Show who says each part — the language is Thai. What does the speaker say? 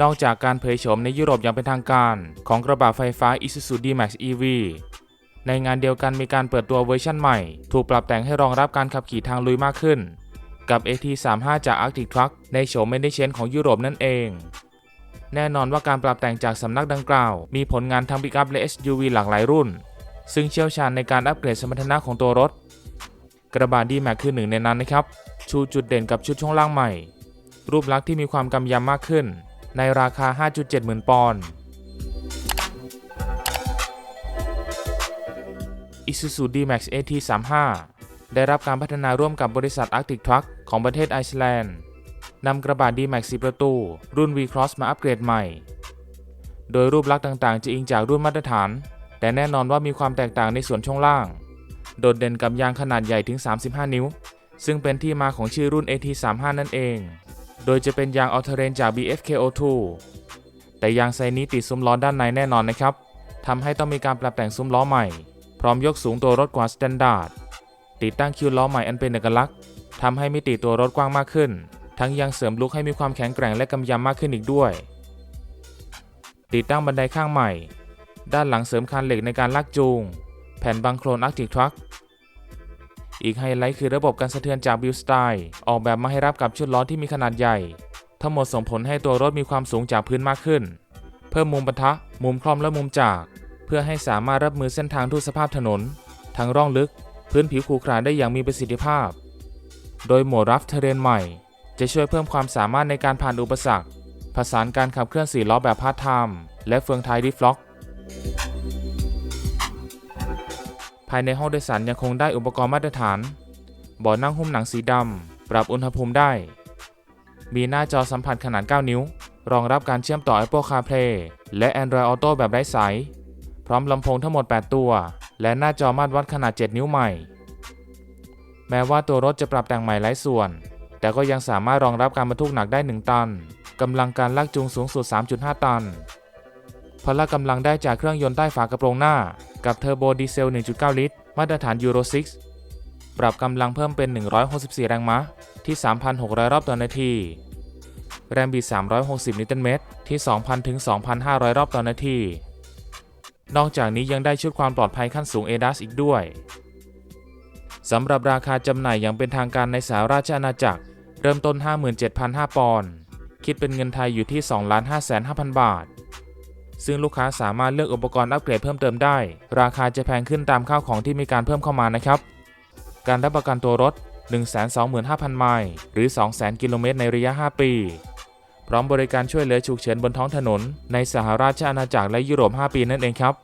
Speaker 1: นอกจากการเผยโฉมในยุโรปอย่างเป็นทางการ ของกระบะไฟฟ้า Isuzu D-Max EV ในงานเดียวกันมีการเปิดตัวเวอร์ชั่นใหม่ ถูกปรับแต่งให้รองรับการขับขี่ทางลุยมากขึ้น กับ AT35 จาก Arctic Truck ในโฉม m e d i c h a n ของยุโรปนั่นเอง แน่นอนว่าการปรับแต่งจากสำนักดังกล่าว มีผลงานทั้งปิกอัพและ SUV หลากหลายรุ่น ซึ่งเชี่ยวชาญในการอัปเกรดสมรรถนะของตัวรถ กระบะ D-Max คือหนึ่งในนั้นนะครับ ชูจุดเด่นกับชุดช่วงล่างใหม่ รูปลักษณ์ที่มีความกำยำมากขึ้น ในราคา 5.7 หมื่นปอนด์ Isuzu D-Max AT35 ได้รับการพัฒนาร่วมกับบริษัท Arctic Truck ของประเทศไอซ์แลนด์นำกระบะ D-Max 4 ประตู รุ่น V-Cross มาอัปเกรดใหม่ โดยรูปลักษณ์ต่างๆ จะอิงจากรุ่นมาตรฐาน แต่แน่นอนว่ามีความแตกต่างในส่วนช่วงล่าง โดดเด่นกับยางขนาดใหญ่ถึง 35 นิ้ว ซึ่งเป็นที่มาของชื่อรุ่น AT35 นั่นเอง โดยจะเป็นยางออเทเรนจาก BFKO2 แต่ยางไซนี้ติดซุ้มล้อด้านในแน่นอนนะครับทำให้ต้องมีการปรับแต่งซุ้มล้อใหม่ พร้อมยกสูงตัวรถกว่าสแตนดาร์ดติดตั้งคิวล้อใหม่อันเป็นเอกลักษณ์ทำให้มิติตัวรถกว้างมากขึ้น ทั้งยังเสริมลุคให้มีความแข็งแกร่งและกำยำมากขึ้นอีกด้วย ติดตั้งบันไดข้างใหม่ ด้านหลังเสริมคานเหล็กในการลากจูง แผ่นบังโครน Arctic Truck อีกไฮไลท์คือระบบการสะเทือนจากบิลสไตล์ออกแบบมาให้รับกับชุดล้อที่มีขนาดใหญ่ ทั้งหมดส่งผลให้ตัวรถมีความสูงจากพื้นมากขึ้น เพิ่มมุมปะทะ มุมคล่อมและมุมจาก เพื่อให้สามารถรับมือเส้นทางทุกสภาพถนน ทั้งร่องลึก พื้นผิวขรุขระได้อย่างมีประสิทธิภาพ โดยโหมดรัฟเทเรนใหม่ จะช่วยเพิ่มความสามารถในการผ่านอุปสรรคผสานการขับเคลื่อนสี่ล้อแบบพาร์ทไทม์และเฟืองท้ายดิฟล็อก ภายในห้องโดยสารยังคงได้อุปกรณ์มาตรฐานเบาะนั่งหุ้มหนังสีดำ ปรับอุณหภูมิได้ มีหน้าจอสัมผัสขนาด 9 นิ้ว รองรับการเชื่อมต่อ Apple CarPlay และ Android Auto แบบไร้สายพร้อมลำโพงทั้งหมด 8 ตัว และหน้าจอมาตรวัดขนาด 7 นิ้วใหม่ แม้ว่าตัวรถจะปรับแต่งใหม่หลายส่วน แต่ก็ยังสามารถรองรับการบรรทุกหนักได้ 1 ตันกำลังการลากจูงสูงสุด 3.5 ตัน พละกำลังได้จากเครื่องยนต์ใต้ฝากระโปรงหน้า กับเทอร์โบดีเซล 1.9 ลิตร มาตรฐาน Euro 6ปรับกำลังเพิ่มเป็น 164 แรงม้าที่ 3,600 รอบต่อนาที แรงบิด 360 นิวตันเมตรที่ 2,000 ถึง 2,500 รอบต่อนาที นอกจากนี้ยังได้ชุดความปลอดภัยขั้นสูง ADAS อีกด้วยสำหรับราคาจำหน่ายอย่างเป็นทางการในสหราชอาณาจักร เริ่มต้น 57,500 ปอนด์ คิดเป็นเงินไทยอยู่ที่ 2,550,000บาท ซึ่งลูกค้าสามารถเลือกอุปกรณ์อัปเกรดเพิ่มเติมได้ ราคาจะแพงขึ้นตามข้าวของที่มีการเพิ่มเข้ามานะครับ การรับประกันตัวรถ 125,000 ไมล์หรือ 200,000 กิโลเมตรในระยะ 5 ปี พร้อมบริการช่วยเหลือฉุกเฉินบนท้องถนน ในสหราชอาณาจักรและยุโรป 5 ปีนั่นเองครับ